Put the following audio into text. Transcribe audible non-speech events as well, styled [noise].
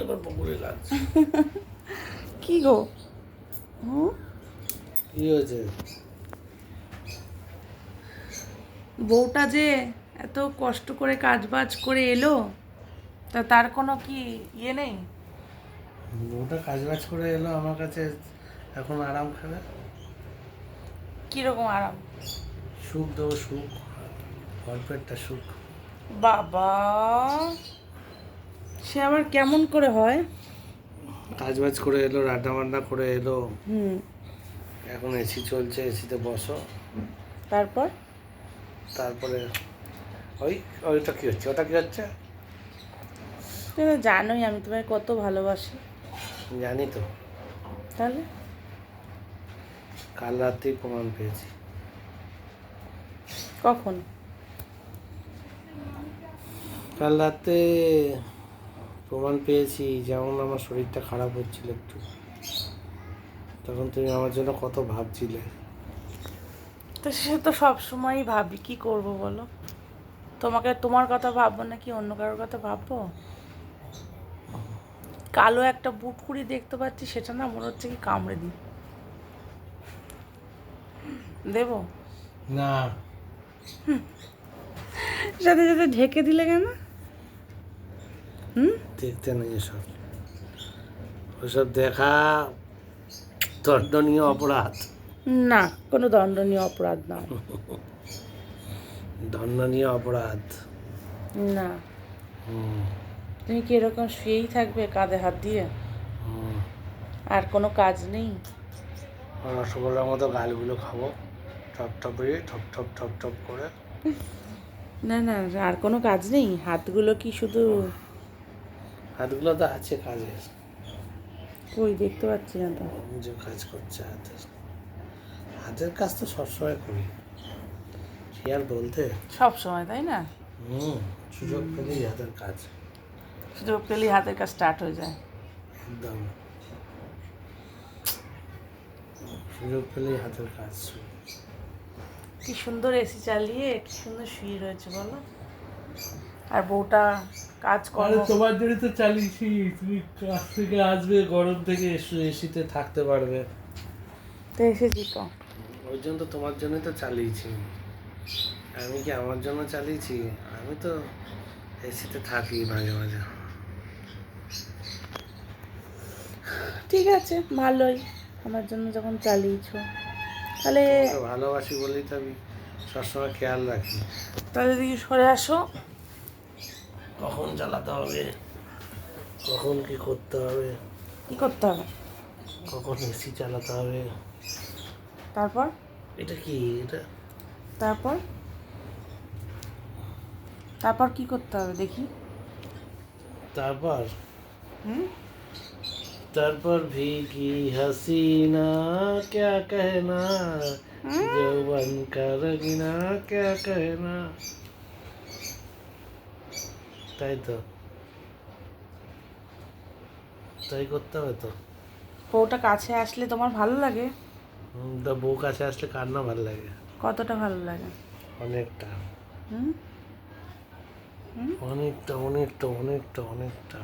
আবার পুকুরে লাগছে। [laughs] কি গো? কি হয়েছে? বউটা যে এত কষ্ট করে কাজ বাজ করে এলো তা তার কোনো কি ইয়ে নেই? বউটা কাজ বাজ করে এলো আমার কাছে এখন আরাম খাবে? কীরকম আরাম? সুখ দেবো সুখ। অল্পেরটা সুখ। বাবা! সে আবার কেমন করে হয়? কাজ বাজ করে এলো রান্না বান্না করে এলো। হুম। এখন এসি চলছে এসিতে বসো। তারপর? তারপরে ওই ওইটা কি হচ্ছে? ওটা কি হচ্ছে? তুমি তো জানোই আমি তোমায় কত ভালোবাসি। জানি তো। তাহলে? কাল রাতেই প্রমাণ পেয়েছি। কখন? কাল রাতে প্রমাণ পেয়েছি যেমন আমার শরীরটা খারাপ হচ্ছিল একটু। তখন তুমি আমার জন্য কত ভাবছিলে। তো সে তো সব সময়ই ভাবি কি করব বলো? তোমাকে তোমার কথা ভাববো নাকি অন্য কারোর কথা ভাববো? কালো একটা বুটকুড়ি দেখতে পাচ্ছি সেটা না মনে হচ্ছে কি কামড়ে দিই। দেবো? না। সাথে সাথে ঢেকে দিলে কেন? হুম? দেখতে নেই এসব। ওসব দেখা দণ্ডনীয় অপরাধ। না কোনো দণ্ডনীয় অপরাধ না। দণ্ডনীয় অপরাধ। না। হুম, তুমি কি এরকম শুয়েই থাকবে কাঁধে হাত দিয়ে। আর কোনো কাজ নেই? রসগোল্লার মতো গালগুলো খাব টপ টপ করে ঠপ ঠপ ঠপ ঠপ করে। না না আর কোনো কাজ নেই? হাতগুলো কি শুধু হাতগুলো তো আছে কাজে কই দেখতে পাচ্ছি না তো। যে কাজ করছে হাতের হাতের কাজ তো সবসময় করি। কি আর বলতে? সব সময় তাই না? হুম সুযোগ পেলেই হাতের কাজ। সুযোগ পেলেই হাতের কাজ স্টার্ট হয়ে যায়। একদম। সুযোগ পেলেই হাতের কাজ। কি সুন্দর এসি চালিয়ে কি সুন্দর শুয়ে রয়েছে বলো। আর বউটা কাজ করো তোমার জন্য তো চালিয়েছি তুমি কাছ থেকে আসবে গরম থেকে এসিতে থাকতে পারবে। তো এসেছি তো। ওই জন্য তো তোমার জন্যই তো চালিয়েছি। আমি কি আমার জন্য চালিয়েছি? আমি তো এসিতে থাকি মাঝে মাঝে। ঠিক আছে ভালোই। আমার জন্য যখন চালিয়েছো। তাহলে ভালোবাসি বলেই তো আমি সবসময় খেয়াল রাখি। তাহলে দিকে সরে আসো। কখন চালাতে হবে? কখন কি করতে হবে? কি করতে হবে? কখন এসি চালাতে হবে? তারপর? এটা কি? এটা তারপর? তারপর কি করতে হবে দেখি? তারপর? তারপর ভি কি হাসিনা ক্যা কহনা? যৌবন কারগিনা ক্যা কহনা? তাই তো তাই করতে হবে তো। বউটা কাছে আসলে তোমার ভালো লাগে? তা বউ কাছে আসলে কার না ভালো লাগে? কতটা ভালো লাগে? অনেকটা। হুম? অনেকটা অনেকটা অনেকটা অনেকটা।